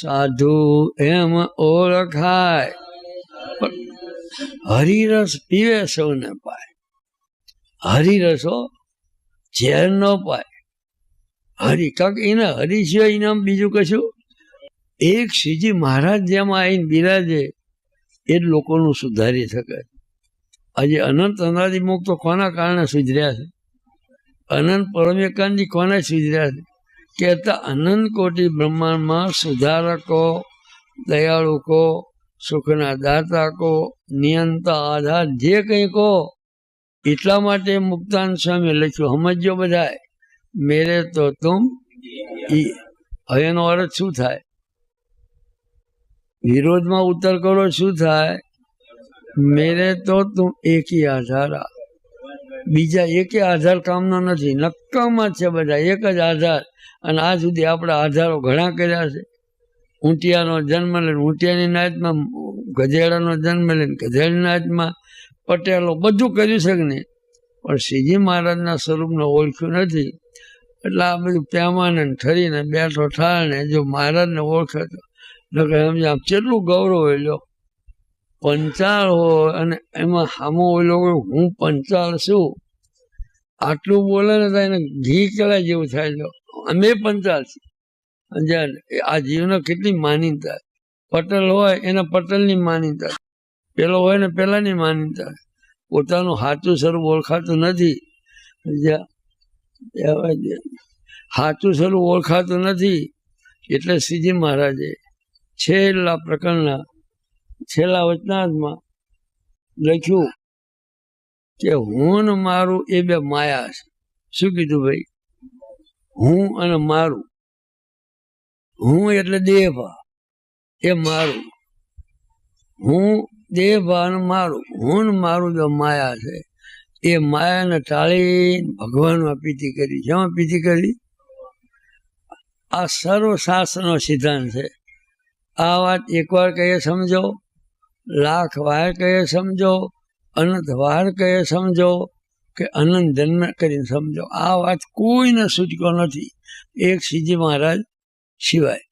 સાધુ એમ ઓળખાય. હરિરસ પીવે સૌને પાય. હરિરસો ઝેર ન પાય. હરિ કાંક એને હરિ સિવાય ઇનામ બીજું કશું? એક શ્રીજી મહારાજ જેમાં આવીને બિરાજે, એ જ લોકોનું સુધારી શકે. આજે અનંત અનાદિ મુક્ત કોના કારણે સુધર્યા છે? અનંત પરમેકાનજી કોને સુધર્યા છે? કહેતા અનંત કોટી બ્રહ્માંડમાં સુધારકો દયાળુ કો સુખના દાતા કો નિયંતા આધાર જે કંઈ કહો, એટલા માટે મુક્તાન સ્વામી લખ્યું સમજો બધાય, મેરે તો તુમ ઈ અર્થ શું થાય? વિરોધમાં ઉત્તર કરો, શું થાય? મેરે તો તું એકી આધારા બીજા એકે આધાર કામનો નથી. નક્કામાં છે બધા. એક જ આધાર. અને આ સુધી આપણા આધારો ઘણા કર્યા છે. ઊંટિયાનો જન્મ લઈને, ઊંટિયાની નાયતમાં, ગધેડાનો જન્મ લઈને, ગધેડાની નાયતમાં પટેલો બધું કર્યું છે કે પણ શ્રીજી મહારાજના સ્વરૂપને ઓળખ્યું નથી. એટલે આ બધું પ્યામાને ઠરીને બેઠો ઠાળને જો મહારાજને ઓળખે તો. નકર સમજ આમ કેટલું ગૌરવ લ્યો. પંચાળ હોય અને એમાં સામો ઓલો હું પંચાળ છું આટલું બોલે ને તો એને ઘી કેળા જેવું થાય છે. અમે પંચાળ છીએ. આ જીવનો કેટલી માન્યતા પટેલ હોય એને પટેલની માન્યતા પેલો હોય ને પેલાની માન્યતા પોતાનું સાચું સ્વરૂપ ઓળખાતું નથી. સાચું સ્વરૂપ ઓળખાતું નથી. એટલે શ્રીજી મહારાજે છેલ્લા પ્રકરણના છેલ્લા વચનાંતમાં લખ્યું કે હું ને મારું એ બે માયા છે. શું કીધું ભાઈ? હું અને મારું. હું એટલે દેહભા. એ મારું. હું, દેહભા અને મારું. હું મારું જે માયા છે. એ માયાને ટાળી ભગવાનમાં પીતી કરી. જેમાં પીતી કરી? આ સર્વશાસ્ત્રનો સિદ્ધાંત છે. આ વાત એકવાર કહીએ સમજો. લાખ વાર કહીએ સમજો, અનંત વાર કહે સમજો, કે અનંત જન્મ કરીને સમજો. આ વાત કોઈને સૂચકો નથી. એક શ્રીજી મહારાજ સિવાય